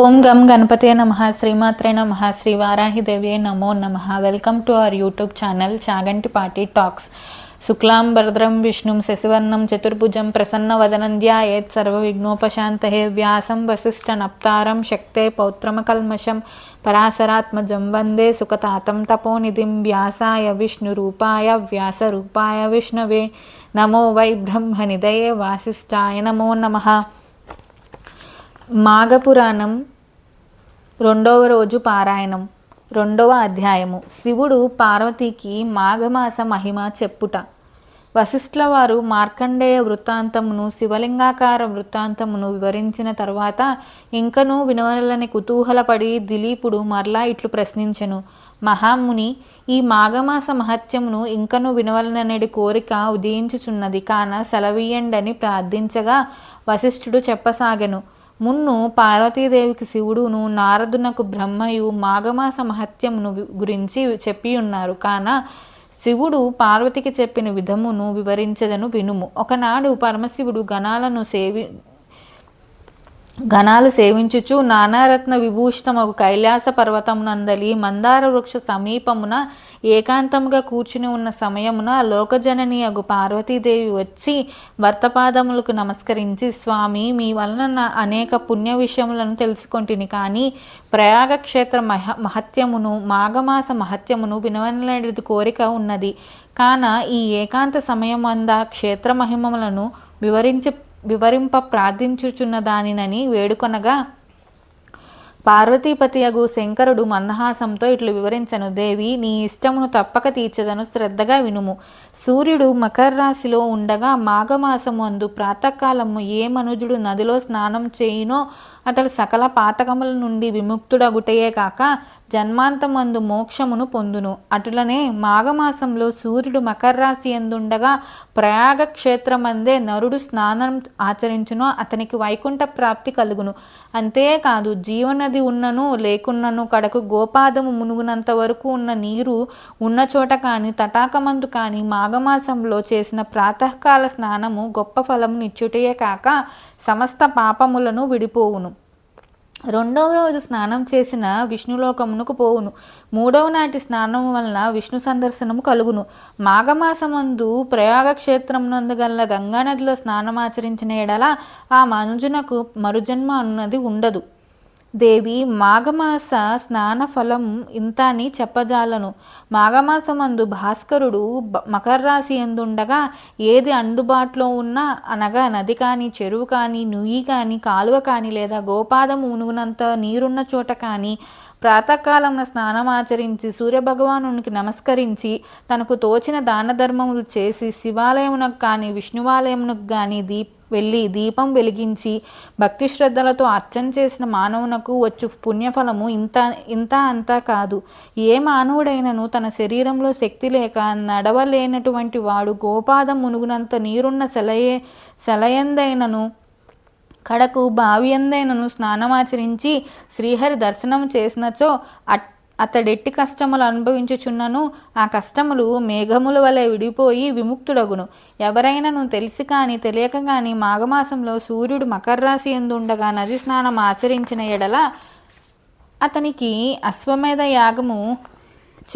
ఓం గం గణపతే నమ శ్రీమాత్రే నమ శ్రీ వారాహిదేవ్యే నమో నమ. Welcome to our YouTube channel Chaganti party talks శుక్లాం భరద్రం విష్ణుం శశివర్ణం చతుర్భుజం ప్రసన్నవదనం ధ్యాయేత్ సర్వవిఘ్నోపశాంతహే వ్యాసం వసిష్ఠ నప్తారం శక్తే పౌత్రమకల్మషం పరాశరాత్మజం వందే సుఖతాతం తపోనిధిం వ్యాసాయ విష్ణురూపాయ వ్యాసరూపాయ విష్ణవే. నమో వై బ్రహ్మనిదయే వాసిష్ఠాయ నమో నమః. మాఘపురాణం రెండవ రోజు పారాయణం రెండవ అధ్యాయము. శివుడు పార్వతికి మాఘమాస మహిమ చెప్పుట. వశిష్ఠుల వారు మార్కండేయ వృత్తాంతమును శివలింగాకార వృత్తాంతమును వివరించిన తర్వాత ఇంకనూ వినవలని కుతూహలపడి దిలీపుడు మరలా ఇట్లు ప్రశ్నించెను. మహాముని ఈ మాఘమాస మహత్యమును ఇంకను వినవలననేడి కోరిక ఉదయించుచున్నది. కాన సెలవీయండని ప్రార్థించగా వశిష్ఠుడు చెప్పసాగెను. మున్ను పార్వతీదేవికి శివుడును నారదునకు బ్రహ్మయు మాఘమాస మహత్యమును గురించి చెప్పి ఉన్నారు కాన శివుడు పార్వతికి చెప్పిన విధమును వివరించదను వినుము. ఒకనాడు పరమశివుడు గణాలను సేవి ఘనాలు సేవించుచు నానారత్న విభూషితమగు కైలాస పర్వతమునందలి మందార వృక్ష సమీపమున ఏకాంతముగా కూర్చుని ఉన్న సమయమున లోకజనని అగు పార్వతీదేవి వచ్చి భర్తపాదములకు నమస్కరించి స్వామి మీ వలన నా అనేక పుణ్య విషయములను తెలుసుకొంటిని. కానీ ప్రయాగక్షేత్ర మహ మహత్యమును మాఘమాస మహత్యమును వినవలనేది కోరిక ఉన్నది. కాన ఈ ఏకాంత సమయమంద క్షేత్ర మహిమములను వివరించి వివరింప ప్రార్థించుచున్న దానినని వేడుకొనగా పార్వతీపతి అగు శంకరుడు మందహాసంతో ఇట్లు వివరించను. దేవి నీ ఇష్టమును తప్పక తీర్చదను. శ్రద్ధగా వినుము. సూర్యుడు మకర రాశిలో ఉండగా మాఘమాసము అందు ప్రాతకాలము ఏ మనుజుడు నదిలో స్నానం చేయునో అతడు సకల పాతకముల నుండి విముక్తుడగుటయే కాక జన్మాంతమందు మోక్షమును పొందును. అటులనే మాఘమాసంలో సూర్యుడు మకర రాశి ఎందుండగా ప్రయాగ క్షేత్రమందే నరుడు స్నానం ఆచరించును అతనికి వైకుంఠ ప్రాప్తి కలుగును. అంతేకాదు జీవనది ఉన్నను లేకున్నను కడకు గోపాదము మునుగునంత వరకు ఉన్న నీరు ఉన్న చోట కానీ తటాకమందు కానీ మాఘమాసంలో చేసిన ప్రాతకాల స్నానము గొప్ప ఫలము నిచ్చుటయే కాక సమస్త పాపములను విడిపోవును. రెండవ రోజు స్నానం చేసిన విష్ణులోకమునకు పోవును. మూడవ నాటి స్నానం వలన విష్ణు సందర్శనము కలుగును. మాఘమాసమందు ప్రయాగక్షేత్రమునందు గల గంగానదిలో స్నానమాచరించిన ఎడల ఆ మనుజునకు మరుజన్మ అన్నది ఉండదు. దేవి మాఘమాస స్నాన ఫలం ఇంత అని చెప్పజాలను. మాఘమాసమందు భాస్కరుడు మకర రాశి ఎందుండగా ఏది అందుబాటులో ఉన్నా అనగా నది కానీ చెరువు కానీ నుయ్యి కానీ కాలువ కానీ లేదా గోపాదం ఉనుగునంత నీరున్న చోట కానీ ప్రాతకాలంలో స్నానం ఆచరించి సూర్యభగవానునికి నమస్కరించి తనకు తోచిన దాన ధర్మములు చేసి శివాలయమునకు కానీ విష్ణువాలయమునకు కానీ దీప్ వెళ్ళి దీపం వెలిగించి భక్తి శ్రద్ధలతో అర్చన చేసిన మానవునకు వచ్చు పుణ్యఫలము ఇంత ఇంత అంతా కాదు. ఏ మానవుడైనను తన శరీరంలో శక్తి లేక నడవలేనటువంటి వాడు గోపాదం మునుగునంత నీరున్న సెలయే సెలయందైనను కడకు బావియందైనను స్నానమాచరించి శ్రీహరి దర్శనం చేసినచో అట్ అతడెట్టి కష్టములు అనుభవించుచున్నను. ఆ కష్టములు మేఘముల వలె విడిపోయి విముక్తుడగును. ఎవరైనాను తెలిసి కానీ తెలియక కానీ మాఘమాసంలో సూర్యుడు మకర రాశి ఎందు ఉండగా నది స్నానం ఆచరించిన ఎడల అతనికి అశ్వమేధ యాగము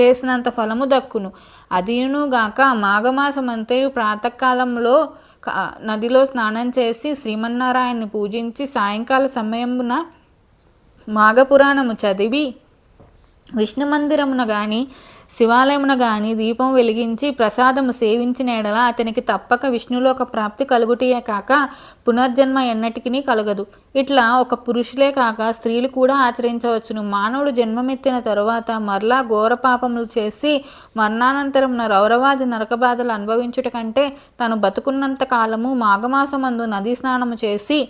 చేసినంత ఫలము దక్కును. అదీనుగాక మాఘమాసమంతయు ప్రాతకాలంలో నదిలో స్నానం చేసి శ్రీమన్నారాయణ్ణి పూజించి సాయంకాల సమయమున మాఘపురాణము చదివి విష్ణు మందిరమున కానీ శివాలయమున గాని దీపం వెలిగించి ప్రసాదము సేవించిన ఎడల అతనికి తప్పక విష్ణులోక ప్రాప్తి కలుగుటయే కాక పునర్జన్మ ఎన్నటికీ కలగదు. ఇట్లా ఒక పురుషులే కాక స్త్రీలు కూడా ఆచరించవచ్చును. మానవుడు జన్మమెత్తిన తరువాత మరలా ఘోర పాపములు చేసి మరణానంతరం రౌరవాది నరకబాధలు అనుభవించుట కంటే తను బతుకున్నంత కాలము మాఘమాసమందు నదీ స్నానము చేసి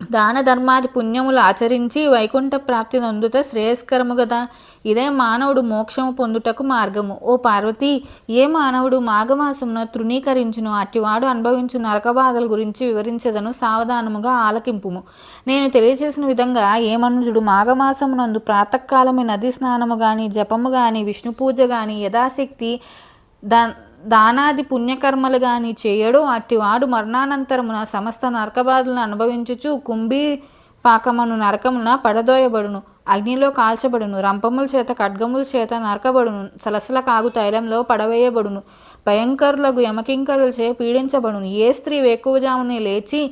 దాన ధర్మాది పుణ్యములు ఆచరించి వైకుంఠ ప్రాప్తి నొందుట శ్రేయస్కరము గదా. ఇదే మానవుడు మోక్షము పొందుటకు మార్గము. ఓ పార్వతి ఏ మానవుడు మాఘమాసమున తృణీకరించును? అట్టివాడు అనుభవించు నరకబాధల గురించి వివరించదను సావధానముగా ఆలకింపుము. నేను తెలియజేసిన విధంగా ఏ మనుషుడు మాఘమాసమునందు ప్రాతకాలమే నది స్నానము గాని జపము గాని విష్ణు పూజ గాని యథాశక్తి దా దానాది పుణ్యకర్మలు గాని చేయడు. అట్టివాడు మరణానంతరమున సమస్త నరకబాధలను అనుభవించుచు కుంభీ పాకమను నరకమున పడదోయబడును. అగ్నిలో కాల్చబడును. రంపముల చేత ఖడ్గముల చేత నరకబడును. సలసల కాగు తైలంలో పడవేయబడును. భయంకరులకు యమకింకరులచే పీడించబడును. ఏ స్త్రీ వేకువజామునే లేచి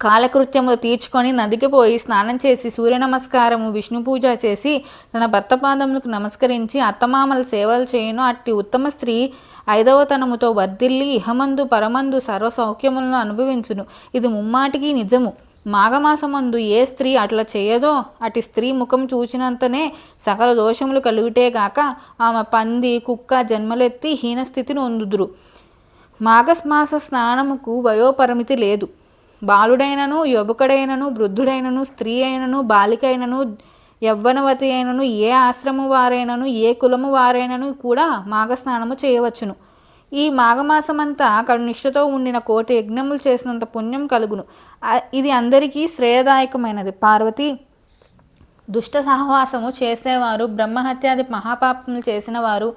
కాలకృత్యములు తీర్చుకొని నదికి పోయి స్నానం చేసి సూర్య నమస్కారము విష్ణు పూజ చేసి తన భర్త పాదములకు నమస్కరించి అత్తమామల సేవలు చేయను. అట్టి ఉత్తమ స్త్రీ ఐదవతనముతో వర్ధిల్లి ఇహమందు పరమందు సర్వసౌఖ్యములను అనుభవించును. ఇది ముమ్మాటికి నిజము. మాఘమాసమందు ఏ స్త్రీ అట్లా చేయదో అటు స్త్రీ ముఖం చూచినంతనే సకల దోషములు కలుగుటేగాక ఆమె పంది కుక్క జన్మలెత్తి హీనస్థితిని పొందుదురు మాఘమాస స్నానముకు వయోపరిమితి లేదు. బాలుడైనను యువకుడైనను వృద్ధుడైనను స్త్రీ అయినను బాలికైనను యవ్వనవతి అయినను ఏ ఆశ్రమం వారైనను ఏ కులము వారైనను కూడా మాఘస్నానము చేయవచ్చును. ఈ మాఘమాసమంతా కడునిష్టతో ఉండిన కోటి యజ్ఞములు చేసినంత పుణ్యం కలుగును. ఇది అందరికీ శ్రేయదాయకమైనది. పార్వతి దుష్ట సహవాసము చేసేవారు బ్రహ్మహత్యాది మహాపాపములు చేసిన వారు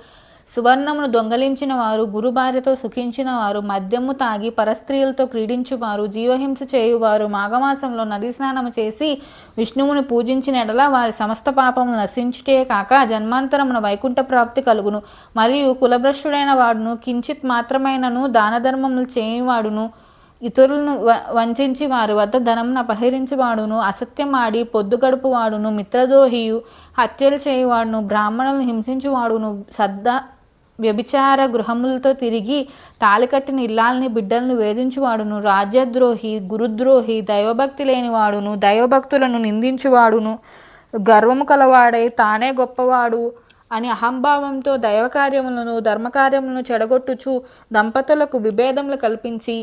సువర్ణమును దొంగలించిన వారు గురు భార్యతో సుఖించిన వారు మద్యము తాగి పరస్త్రీలతో క్రీడించువారు జీవహింస చేయువారు మాఘమాసంలో నదీ స్నానము చేసి విష్ణువుని పూజించిన ఎడల వారి సమస్త పాపములు నశించుటే కాక జన్మాంతరమున వైకుంఠ ప్రాప్తి కలుగును. మరియు కులభ్రష్టుడైన వాడును కించిత్ మాత్రమైనను దాన ధర్మములు చేయవాడును ఇతరులను వ- వంచించి వారి వద్ద ధనమును అపహరించేవాడును అసత్యం ఆడి పొద్దు గడుపువాడును మిత్రద్రోహియు హత్యలు చేయువాడును బ్రాహ్మణులను హింసించువాడును సద్ద వ్యభిచార గృహములతో తిరిగి తాలికట్టిన ఇల్లాలని బిడ్డలను వేధించువాడును రాజ్యద్రోహి గురుద్రోహి దైవభక్తి లేనివాడును దైవభక్తులను నిందించువాడును. గర్వము కలవాడై తానే గొప్పవాడు అని అహంభావంతో దైవకార్యములను ధర్మకార్యములను చెడగొట్టుచు దంపతులకు విభేదములు కల్పించి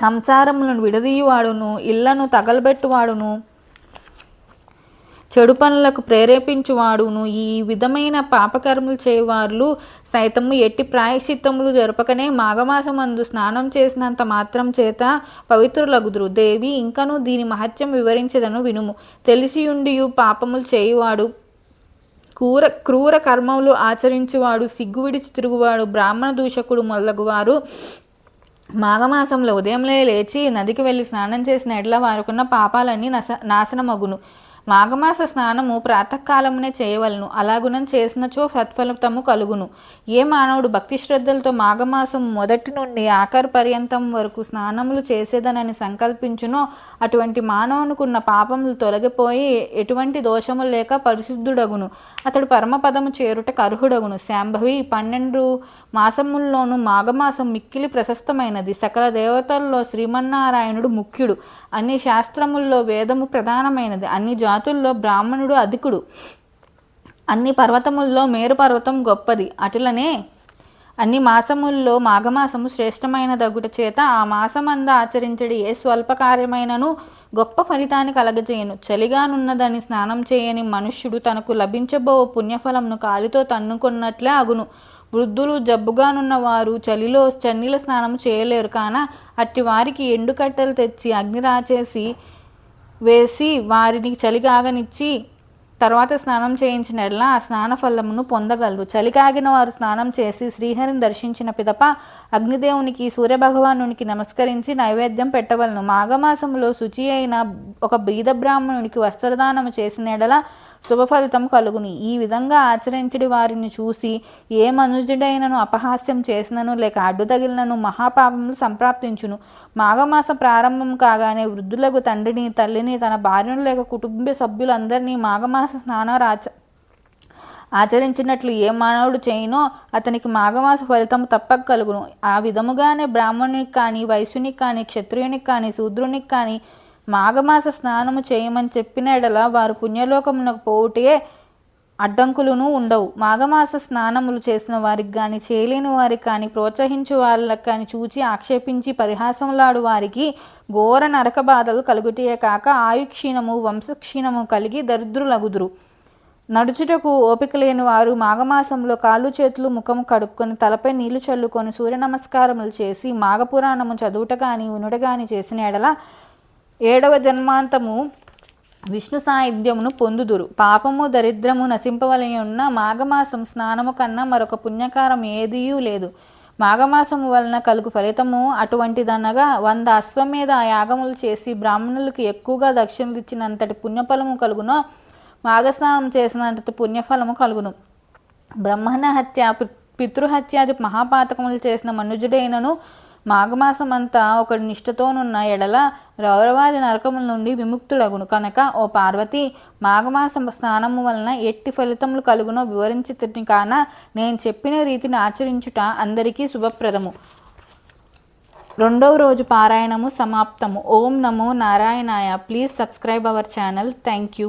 సంసారములను విడదీయువాడును ఇళ్ళను తగలబెట్టువాడును. చెడు పనులకు ప్రేరేపించువాడును. ఈ విధమైన పాపకర్మలు చేయవారు సైతము ఎట్టి ప్రాయశ్చిత్తములు జరపకనే మాఘమాసమందు స్నానం చేసినంత మాత్రం చేత పవిత్రులగుదురు. దేవి ఇంకను దీని మహత్యం వివరించదను వినుము. తెలిసియుండియు పాపములు చేయువాడు క్రూర క్రూర కర్మములు ఆచరించువాడు సిగ్గు విడిచి తిరుగువాడు బ్రాహ్మణ దూషకుడు మొదలగువారు. మాఘమాసంలో ఉదయంలో లేచి నదికి వెళ్ళి స్నానం చేసిన ఎడ్ల వారుకున్న పాపాలన్నీ నశ నాశనమగును. మాఘమాస స్నానము ప్రాతకాలమునే చేయవలను. అలాగునం చేసినచో సత్ఫలితము కలుగును. ఏ మానవుడు భక్తి శ్రద్ధలతో మాఘమాసం మొదటి నుండి ఆఖరి పర్యంతం వరకు స్నానములు చేసేదనని సంకల్పించునో అటువంటి మానవునికున్న పాపములు తొలగిపోయి ఎటువంటి దోషము లేక పరిశుద్ధుడగును. అతడు పరమపదము చేరుట అర్హుడగును. శాంభవి పన్నెండు మాసముల్లోనూ మాఘమాసం మిక్కిలి ప్రశస్తమైనది. సకల దేవతల్లో శ్రీమన్నారాయణుడు ముఖ్యుడు. అన్ని శాస్త్రముల్లో వేదము ప్రధానమైనది. అన్ని జాతుల్లో బ్రాహ్మణుడు అధికుడు. అన్ని పర్వతముల్లో మేరు పర్వతం గొప్పది. అటులనే? అన్ని మాసముల్లో మాఘమాసము శ్రేష్టమైన దగుట చేత ఆ మాసమంద ఆచరించడి ఏ స్వల్ప కార్యమైనను గొప్ప ఫలితాన్ని కలగజేయను. చలిగానున్నదని స్నానం చేయని మనుష్యుడు తనకు లభించబో పుణ్యఫలంను కాలితో తన్నుకున్నట్లే అగును. వృద్ధులు జబ్బుగానున్న వారు చలిలో చన్నీల స్నానం చేయలేరు. కాన అట్టి వారికి ఎండు కట్టెలు తెచ్చి అగ్నిరాచేసి వేసి వారిని చలిగాగనిచ్చి తర్వాత స్నానం చేయించిన ఎడల ఆ స్నాన ఫలమును పొందగలరు. చలికాగిన వారు స్నానం చేసి శ్రీహరిని దర్శించిన పిదప అగ్నిదేవునికి సూర్యభగవానునికి నమస్కరించి నైవేద్యం పెట్టవలను. మాఘమాసంలో శుచి అయిన ఒక బీద బ్రాహ్మణునికి వస్త్రదానము చేసిన ఎడల శుభ ఫలితం కలుగును. ఈ విధంగా ఆచరించడి వారిని చూసి ఏ మనుజుడైనను అపహాస్యం చేసినను లేక అడ్డు తగిలినను మహాపాపములు సంప్రాప్తించును. మాఘమాస ప్రారంభం కాగానే వృద్ధులకు తండ్రిని తల్లిని తన భార్యను లేక కుటుంబ సభ్యులందరినీ మాఘమాస స్నానరాచ ఆచరించినట్లు ఏ మానవుడు చేయనో అతనికి మాఘమాస ఫలితం తప్పక కలుగును. ఆ విధముగానే బ్రాహ్మణునికి కానీ వైశ్యునికి కానీ క్షత్రియునికి కానీ శూద్రునికి కానీ మాఘమాస స్నానము చేయమని చెప్పిన ఎడల వారు పుణ్యలోకమునకు పోవుటే అడ్డంకులను ఉండవు. మాఘమాస స్నానములు చేసిన వారికి కానీ చేయలేని వారికి కానీ ప్రోత్సహించు వాళ్ళకి కానీ చూచి ఆక్షేపించి పరిహాసములాడు వారికి ఘోర నరక బాధలు కలుగుటే కాక ఆయుక్షీణము వంశక్షీణము కలిగి దరిద్రులగుదురు. నడుచుటకు ఓపిక లేని వారు మాఘమాసంలో కాళ్ళు చేతులు ముఖము కడుక్కొని తలపై నీళ్ళు చల్లుకొని సూర్య నమస్కారములు చేసి మాఘపురాణము చదువుట కానీ వినుట కానీ చేసిన ఎడల ఏడవ జన్మాంతము విష్ణు సాహిత్యమును పొందుదురు. పాపము దరిద్రము నశింపవలయున్న మాఘమాసం స్నానము కన్నా మరొక పుణ్యకారం ఏదియూ లేదు. మాఘమాసము వలన కలుగు ఫలితము అటువంటిదనగా వంద అశ్వమేధ యాగములు చేసి బ్రాహ్మణులకు ఎక్కువగా దక్షిణలు ఇచ్చినంతటి పుణ్యఫలము కలుగునో మాఘస్నానం చేసినంతటి పుణ్యఫలము కలుగును. బ్రహ్మణ హత్య పితృహత్యాది మహాపాతకములు చేసిన మనుజుడైనను మాఘమాసమంతా ఒకటి నిష్ఠతోనున్న ఎడల రౌరవాది నరకముల నుండి విముక్తులగును కనుక ఓ పార్వతి మాఘమాస స్నానము వలన ఎట్టి ఫలితములు కలుగునో వివరించి కాన నేను చెప్పిన రీతిని ఆచరించుట అందరికీ శుభప్రదము. రెండవ రోజు పారాయణము సమాప్తము. ఓం నమో నారాయణాయ. Please subscribe our channel. Thank you.